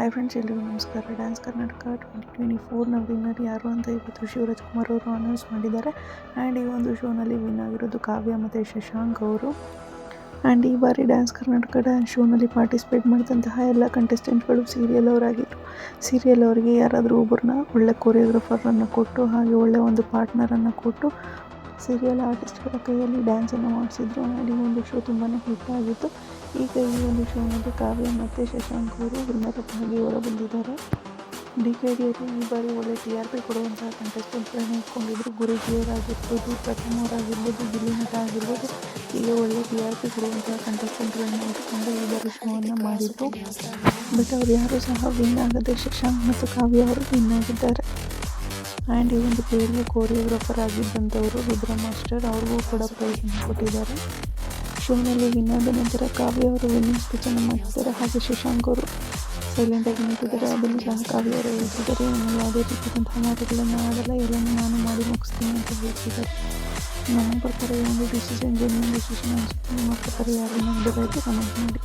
Hi friends ಎಲ್ಲರಿಗೂ ನಮಸ್ಕಾರ. Dance Karnataka twenty twenty ಫೋರ್ನ ವಿನ್ನರ್ ಯಾರು ಅಂತ ಇವತ್ತು ಶಿವರಾಜ್ ಕುಮಾರ್ ಅವರು ಅನೌನ್ಸ್ ಮಾಡಿದ್ದಾರೆ. ಆ್ಯಂಡ್ ಈ ಒಂದು ಶೋನಲ್ಲಿ ವಿನ್ ಆಗಿರೋದು ಕಾವ್ಯ ಮತ್ತು ಶಶಾಂಕ್ ಅವರು. ಆ್ಯಂಡ್ ಈ ಬಾರಿ ಡ್ಯಾನ್ಸ್ ಕರ್ನಾಟಕ ಡ್ಯಾನ್ಸ್ ಶೋನಲ್ಲಿ ಪಾರ್ಟಿಸಿಪೇಟ್ ಮಾಡಿದಂತಹ ಎಲ್ಲ ಕಂಟೆಸ್ಟೆಂಟ್ಗಳು ಸೀರಿಯಲ್ ಅವರಾಗಿದ್ದರು ಸೀರಿಯಲ್ ಅವರಿಗೆ ಯಾರಾದರೂ ಒಬ್ಬರನ್ನ ಒಳ್ಳೆ ಕೊರಿಯೋಗ್ರಫರನ್ನು ಕೊಟ್ಟು, ಹಾಗೆ ಒಳ್ಳೆ ಒಂದು ಪಾರ್ಟ್ನರನ್ನು ಕೊಟ್ಟು ಸೀರಿಯಲ್ ಆರ್ಟಿಸ್ಟ್ಗಳ ಕೈಯಲ್ಲಿ ಡ್ಯಾನ್ಸನ್ನು ಮಾಡಿಸಿದ್ರು. ಆ್ಯಂಡ್ ಈ ಒಂದು ಶೋ ತುಂಬಾ ಹಿಟ್ ಆಗಿತ್ತು. ಈಗ ಈ ಒಂದು ಶೋನಲ್ಲಿ ಕಾವ್ಯ ಮತ್ತು ಶಶಾಂಕ್ ಅವರು ವಿನ್ನರ್ ಆಗಿ ಹೊರಬಂದಿದ್ದಾರೆ. ಡಿ ಕೆ ಡಿಯಲ್ಲಿ ಈ ಬಾರಿ ಒಳ್ಳೆ ಟಿ ಆರ್ ಪಿ ಕೊಡುವಂತಹ ಕಂಟೆಸ್ಟೆಂಟ್ಗಳನ್ನ ಇಟ್ಕೊಂಡಿದ್ರು. ಗುರುಜಿಯವರಾಗಿರ್ಬೋದು ಪ್ರಥಮವರಾಗಿರ್ಬೋದು ಗಿಲಿನಟ ಆಗಿರ್ಬೋದು, ಹೀಗೆ ಒಳ್ಳೆ ಟಿ ಆರ್ ಪಿ ಕೊಡುವಂತಹ ಕಂಟೆಸ್ಟೆಂಟ್ಗಳನ್ನ ಇಟ್ಕೊಂಡು ಈ ಬಾರಿ ಶೋವನ್ನು ಮಾಡಿದ್ರು ಬಟ್ ಅವ್ರು ಯಾರು ಸಹ ವಿನ್ ಆಗದೆ ಶಶಾಂಕ್ ಮತ್ತು ಕಾವ್ಯ ಅವರು ವಿನ್ ಆಗಿದ್ದಾರೆ. ಆ್ಯಂಡ್ ಈ ಒಂದು ಪೇರಿಗೆ ಕೋರಿಯೋಗ್ರಾಫರ್ ಆಗಿದ್ದಂಥವರು ರುದ್ರ ಮಾಸ್ಟರ್ ಅವ್ರಿಗೂ ಕೂಡ ಪ್ರೈಸನ್ನು ಕೊಟ್ಟಿದ್ದಾರೆ ಶೋನಲ್ಲಿ ವಿನ್ ಆದ ನಂತರ ಕಾವ್ಯ ಅವರು ವಿನ್ನಿಂಗ್ ಸ್ಪೀಚನ್ನು ಮಾಡ್ತಿದ್ದಾರೆ ಹಾಗೆ ಶಶಾಂಕ್ ಅವರು ಸೈಲೆಂಟಾಗಿ ನಿಂತಿದ್ದಾರೆ. ಅದನ್ನು ಸಹ ಕಾವ್ಯ ಅವರು ಹೇಳ್ತಿದ್ದಾರೆ ನಾನು ಯಾವುದೇ ರೀತಿಯಾದಂತಹ ಮಾತುಗಳನ್ನು ಆಡಲ್ಲ. ಎಲ್ಲನೂ ನಾನು ಮಾಡಿ ಮುಗಿಸ್ತೀನಿ ಅಂತ ಹೇಳ್ತಿದ್ದಾರೆ. ನನ್ನ ಪ್ರಕಾರ ಒಂದು ಡಿಸಿಷನ್ ಡಿಸಿಷನ್ ಅನಿಸುತ್ತೆ. ಪ್ರಕಾರ ಯಾರನ್ನು ವಿನ್ ಕಮೆಂಟ್ ಮಾಡಿ